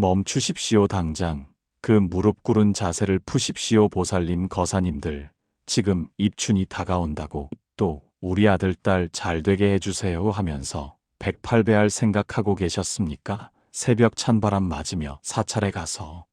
멈추십시오 당장. 그 무릎 꿇은 자세를 푸십시오 보살님 거사님들. 지금 입춘이 다가온다고 또 우리 아들 딸 잘 되게 해주세요 하면서 108배할 생각하고 계셨습니까? 새벽 찬바람 맞으며 사찰에 가서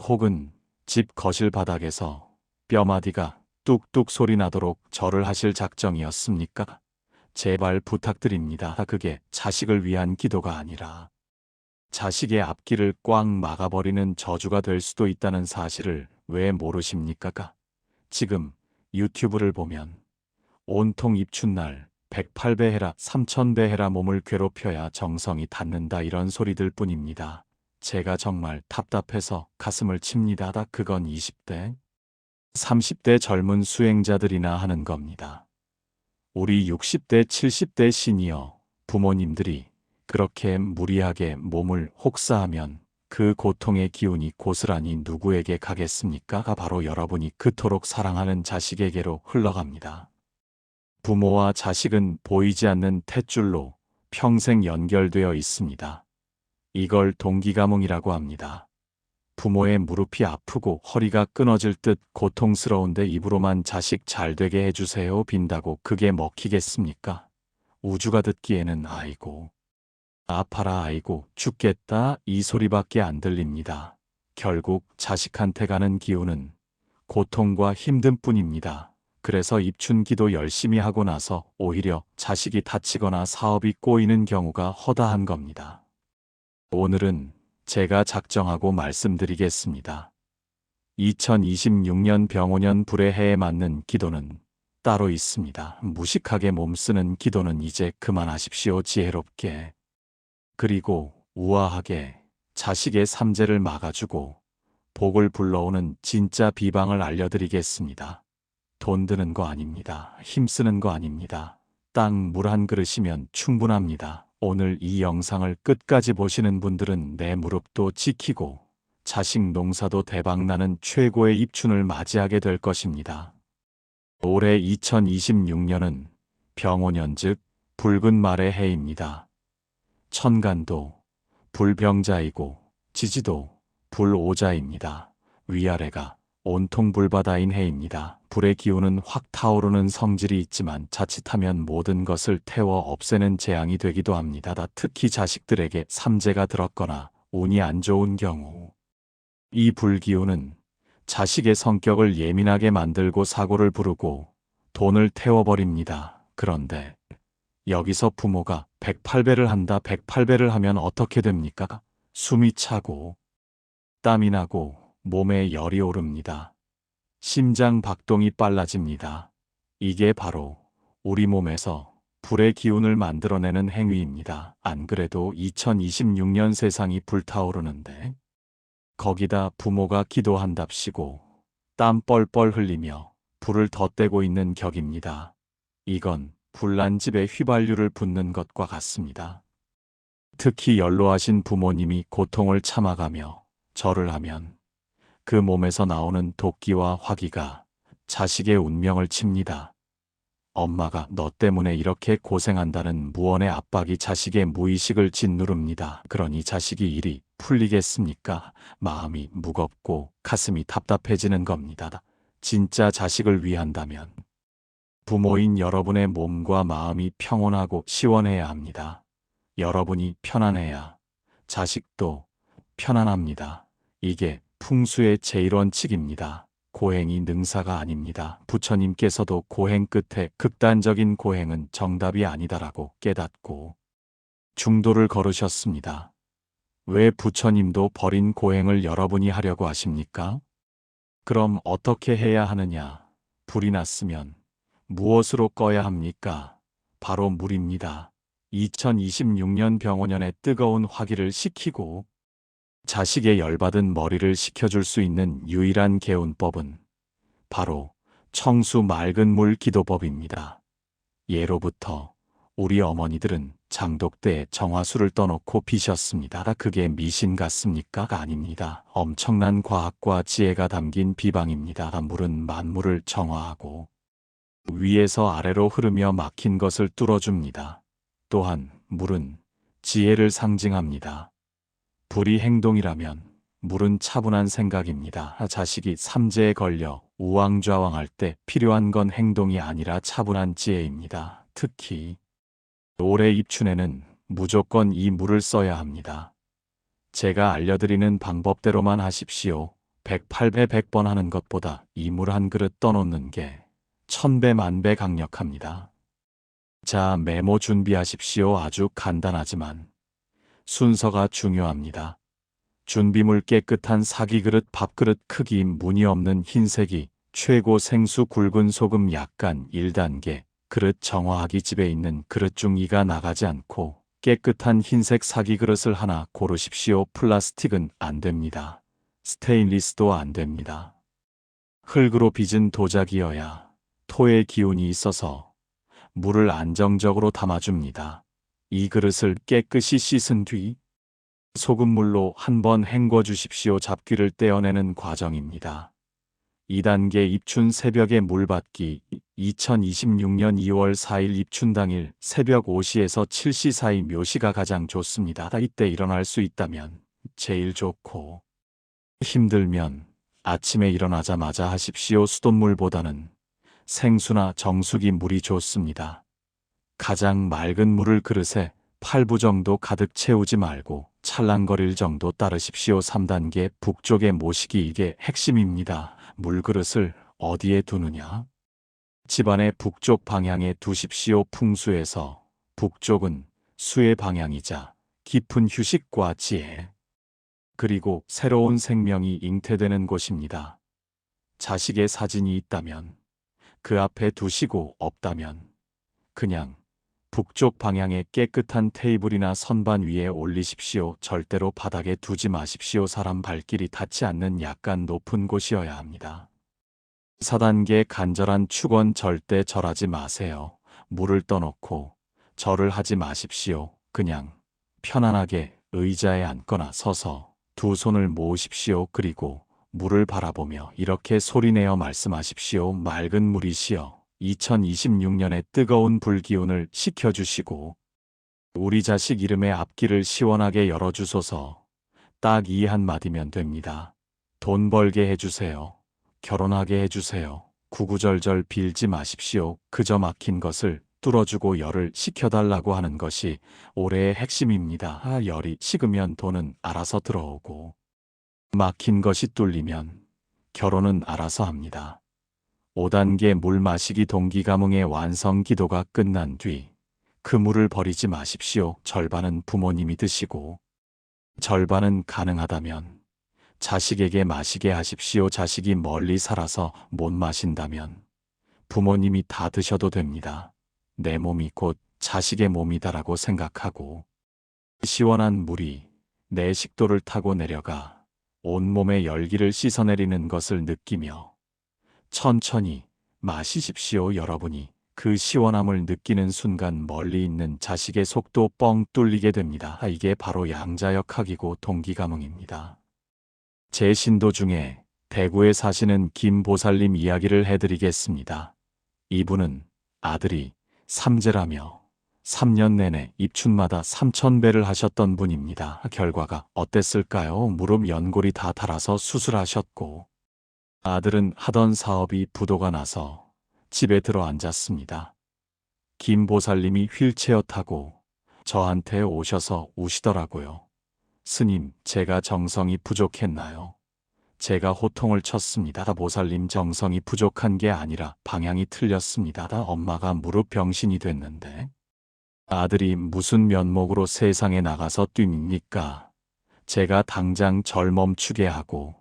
혹은 집 거실 바닥에서 뼈마디가 뚝뚝 소리 나도록 절을 하실 작정이었습니까? 제발 부탁드립니다. 그게 자식을 위한 기도가 아니라 자식의 앞길을 꽉 막아버리는 저주가 될 수도 있다는 사실을 왜 모르십니까? 지금 유튜브를 보면 온통 입춘날 108배 해라 3000배 해라 몸을 괴롭혀야 정성이 닿는다 이런 소리들 뿐입니다. 제가 정말 답답해서 가슴을 칩니다. 다 그건 20대, 30대 젊은 수행자들이나 하는 겁니다. 우리 60대, 70대 시니어 부모님들이 그렇게 무리하게 몸을 혹사하면 그 고통의 기운이 고스란히 누구에게 가겠습니까?가 바로 여러분이 그토록 사랑하는 자식에게로 흘러갑니다. 부모와 자식은 보이지 않는 탯줄로 평생 연결되어 있습니다. 이걸 동기가몽이라고 합니다. 부모의 무릎이 아프고 허리가 끊어질 듯 고통스러운데 입으로만 자식 잘 되게 해주세요 빈다고 그게 먹히겠습니까? 우주가 듣기에는 아이고, 아파라 아이고 죽겠다 이 소리밖에 안 들립니다. 결국 자식한테 가는 기운은 고통과 힘든 뿐입니다. 그래서 입춘기도 열심히 하고 나서 오히려 자식이 다치거나 사업이 꼬이는 경우가 허다한 겁니다. 오늘은 제가 작정하고 말씀드리겠습니다. 2026년 병오년 불의 해에 맞는 기도는 따로 있습니다. 무식하게 몸쓰는 기도는 이제 그만하십시오. 지혜롭게. 그리고 우아하게 자식의 삼재를 막아주고 복을 불러오는 진짜 비방을 알려드리겠습니다. 돈 드는 거 아닙니다. 힘쓰는 거 아닙니다. 땅 물 한 그릇이면 충분합니다. 오늘 이 영상을 끝까지 보시는 분들은 내 무릎도 지키고 자식 농사도 대박나는 최고의 입춘을 맞이하게 될 것입니다. 올해 2026년은 병오년 즉 붉은 말의 해입니다. 천간도 불병자이고 지지도 불오자입니다. 위아래가 온통 불바다인 해입니다. 불의 기운은 확 타오르는 성질이 있지만 자칫하면 모든 것을 태워 없애는 재앙이 되기도 합니다. 다 특히 자식들에게 삼재가 들었거나 운이 안 좋은 경우 이 불기운은 자식의 성격을 예민하게 만들고 사고를 부르고 돈을 태워버립니다. 그런데 여기서 부모가 108배를 한다 108배를 하면 어떻게 됩니까? 숨이 차고 땀이 나고 몸에 열이 오릅니다. 심장 박동이 빨라집니다. 이게 바로 우리 몸에서 불의 기운을 만들어내는 행위입니다. 안 그래도 2026년 세상이 불타오르는데 거기다 부모가 기도한답시고 땀 뻘뻘 흘리며 불을 덧대고 있는 격입니다. 이건 불난 집에 휘발유를 붓는 것과 같습니다. 특히 연로하신 부모님이 고통을 참아가며 절을 하면 그 몸에서 나오는 도끼와 화기가 자식의 운명을 칩니다. 엄마가 너 때문에 이렇게 고생한다는 무언의 압박이 자식의 무의식을 짓누릅니다. 그러니 자식이 일이 풀리겠습니까? 마음이 무겁고 가슴이 답답해지는 겁니다. 진짜 자식을 위한다면 부모인 여러분의 몸과 마음이 평온하고 시원해야 합니다. 여러분이 편안해야 자식도 편안합니다. 이게 풍수의 제1원칙입니다. 고행이 능사가 아닙니다. 부처님께서도 고행 끝에 극단적인 고행은 정답이 아니다라고 깨닫고 중도를 걸으셨습니다. 왜 부처님도 버린 고행을 여러분이 하려고 하십니까? 그럼 어떻게 해야 하느냐? 불이 났으면 무엇으로 꺼야 합니까? 바로 물입니다. 2026년 병원년의 뜨거운 화기를 식히고 자식의 열받은 머리를 식혀줄 수 있는 유일한 개운법은 바로 청수 맑은 물 기도법입니다. 예로부터 우리 어머니들은 장독대에 정화수를 떠놓고 비셨습니다. 그게 미신 같습니까? 아닙니다. 엄청난 과학과 지혜가 담긴 비방입니다. 물은 만물을 정화하고 위에서 아래로 흐르며 막힌 것을 뚫어줍니다. 또한 물은 지혜를 상징합니다. 불이 행동이라면 물은 차분한 생각입니다. 자식이 삼재에 걸려 우왕좌왕할 때 필요한 건 행동이 아니라 차분한 지혜입니다. 특히 올해 입춘에는 무조건 이 물을 써야 합니다. 제가 알려드리는 방법대로만 하십시오. 108배 100번 하는 것보다 이 물 한 그릇 떠놓는 게 천배 만배 강력합니다. 자, 메모 준비하십시오. 아주 간단하지만 순서가 중요합니다. 준비물 깨끗한 사기 그릇 밥그릇 크기 무늬 없는 흰색이 최고 생수 굵은 소금 약간 1단계 그릇 정화하기 집에 있는 그릇 중 2가 나가지 않고 깨끗한 흰색 사기 그릇을 하나 고르십시오. 플라스틱은 안 됩니다. 스테인리스도 안 됩니다. 흙으로 빚은 도자기여야 토의 기운이 있어서 물을 안정적으로 담아줍니다. 이 그릇을 깨끗이 씻은 뒤 소금물로 한 번 헹궈 주십시오. 잡귀를 떼어내는 과정입니다. 2단계 입춘 새벽에 물받기 2026년 2월 4일 입춘 당일 새벽 5시에서 7시 사이 묘시가 가장 좋습니다. 이때 일어날 수 있다면 제일 좋고 힘들면 아침에 일어나자마자 하십시오. 수돗물보다는 생수나 정수기 물이 좋습니다. 가장 맑은 물을 그릇에 8부 정도 가득 채우지 말고 찰랑거릴 정도 따르십시오. 3단계 북쪽에 모시기 이게 핵심입니다. 물그릇을 어디에 두느냐? 집안의 북쪽 방향에 두십시오. 풍수에서 북쪽은 수의 방향이자 깊은 휴식과 지혜, 그리고 새로운 생명이 잉태되는 곳입니다. 자식의 사진이 있다면 그 앞에 두시고 없다면 그냥 북쪽 방향의 깨끗한 테이블이나 선반 위에 올리십시오. 절대로 바닥에 두지 마십시오. 사람 발길이 닿지 않는 약간 높은 곳이어야 합니다. 4단계 간절한 축원 절대 절하지 마세요. 물을 떠놓고 절을 하지 마십시오. 그냥 편안하게 의자에 앉거나 서서 두 손을 모으십시오. 그리고 물을 바라보며 이렇게 소리내어 말씀하십시오. 맑은 물이시여. 2026년의 뜨거운 불기운을 식혀주시고 우리 자식 이름의 앞길을 시원하게 열어주소서 딱 이 한마디면 됩니다. 돈 벌게 해주세요. 결혼하게 해주세요. 구구절절 빌지 마십시오. 그저 막힌 것을 뚫어주고 열을 식혀달라고 하는 것이 올해의 핵심입니다. 아, 열이 식으면 돈은 알아서 들어오고 막힌 것이 뚫리면 결혼은 알아서 합니다. 5단계 물 마시기 동기가뭉의 완성 기도가 끝난 뒤 그 물을 버리지 마십시오. 절반은 부모님이 드시고 절반은 가능하다면 자식에게 마시게 하십시오. 자식이 멀리 살아서 못 마신다면 부모님이 다 드셔도 됩니다. 내 몸이 곧 자식의 몸이다라고 생각하고 시원한 물이 내 식도를 타고 내려가 온몸의 열기를 씻어내리는 것을 느끼며 천천히 마시십시오. 여러분이 그 시원함을 느끼는 순간 멀리 있는 자식의 속도 뻥 뚫리게 됩니다. 아, 이게 바로 양자역학이고 동기가뭉입니다. 제 신도 중에 대구에 사시는 김보살님 이야기를 해드리겠습니다. 이분은 아들이 삼재라며 3년 내내 입춘마다 3천배를 하셨던 분입니다. 결과가 어땠을까요? 무릎 연골이 다 닳아서 수술하셨고 아들은 하던 사업이 부도가 나서 집에 들어 앉았습니다. 김 보살님이 휠체어 타고 저한테 오셔서 우시더라고요. 스님, 제가 정성이 부족했나요? 제가 호통을 쳤습니다. 보살님 정성이 부족한 게 아니라 방향이 틀렸습니다. 엄마가 무릎 병신이 됐는데 아들이 무슨 면목으로 세상에 나가서 뛰입니까? 제가 당장 절 멈추게 하고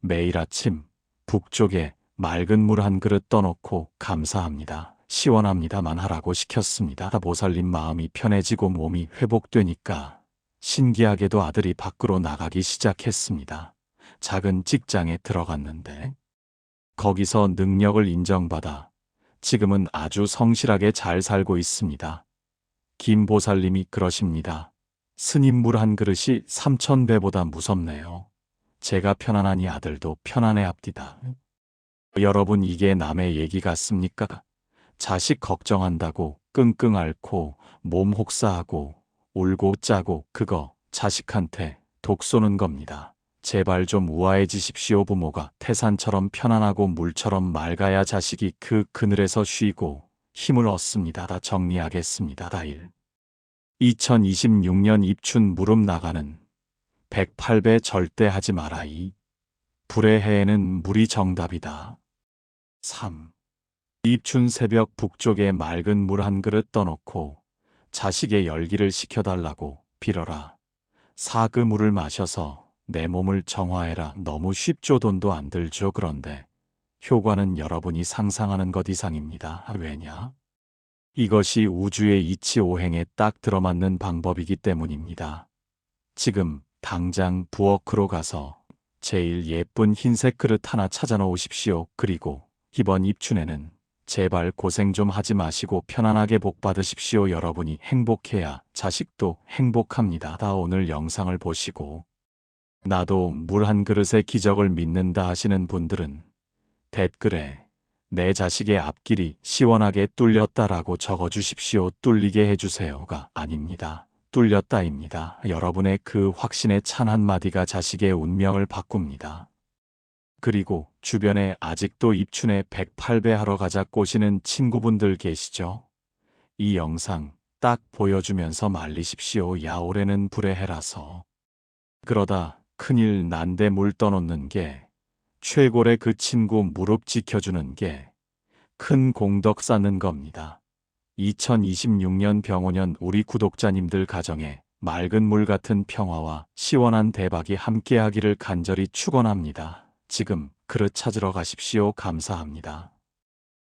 매일 아침 북쪽에 맑은 물 한 그릇 떠놓고 감사합니다. 시원합니다만 하라고 시켰습니다. 보살님 마음이 편해지고 몸이 회복되니까 신기하게도 아들이 밖으로 나가기 시작했습니다. 작은 직장에 들어갔는데 거기서 능력을 인정받아 지금은 아주 성실하게 잘 살고 있습니다. 김 보살님이 그러십니다. 스님 물 한 그릇이 삼천 배보다 무섭네요. 제가 편안하니 아들도 편안해 합디다. 여러분 이게 남의 얘기 같습니까? 자식 걱정한다고 끙끙 앓고 몸 혹사하고 울고 짜고 그거 자식한테 독 쏘는 겁니다. 제발 좀 우아해지십시오 부모가 태산처럼 편안하고 물처럼 맑아야 자식이 그 그늘에서 쉬고 힘을 얻습니다. 다 정리하겠습니다. 다일. 2026년 입춘 무릎 나가는 108배 절대 하지 마라 이 불의 해에는 물이 정답이다. 3. 입춘 새벽 북쪽에 맑은 물 한 그릇 떠놓고 자식의 열기를 식혀달라고 빌어라. 사그 물을 마셔서 내 몸을 정화해라. 너무 쉽죠. 돈도 안 들죠. 그런데 효과는 여러분이 상상하는 것 이상입니다. 왜냐? 이것이 우주의 이치 오행에 딱 들어맞는 방법이기 때문입니다. 지금 당장 부엌으로 가서 제일 예쁜 흰색 그릇 하나 찾아 놓으십시오. 그리고 이번 입춘에는 제발 고생 좀 하지 마시고 편안하게 복 받으십시오. 여러분이 행복해야 자식도 행복합니다. 다 오늘 영상을 보시고 나도 물 한 그릇의 기적을 믿는다 하시는 분들은 댓글에 내 자식의 앞길이 시원하게 뚫렸다라고 적어주십시오. 뚫리게 해주세요가 아닙니다. 뚫렸다입니다. 여러분의 그 확신의 찬 한마디가 자식의 운명을 바꿉니다. 그리고 주변에 아직도 입춘에 108배 하러 가자 꼬시는 친구분들 계시죠? 이 영상 딱 보여주면서 말리십시오. 야, 올해는 불의 해라서. 그러다 큰일 난데 물 떠놓는 게 최고의 그 친구 무릎 지켜주는 게 큰 공덕 쌓는 겁니다. 2026년 병오년 우리 구독자님들 가정에 맑은 물 같은 평화와 시원한 대박이 함께하기를 간절히 축원합니다. 지금 그릇 찾으러 가십시오. 감사합니다.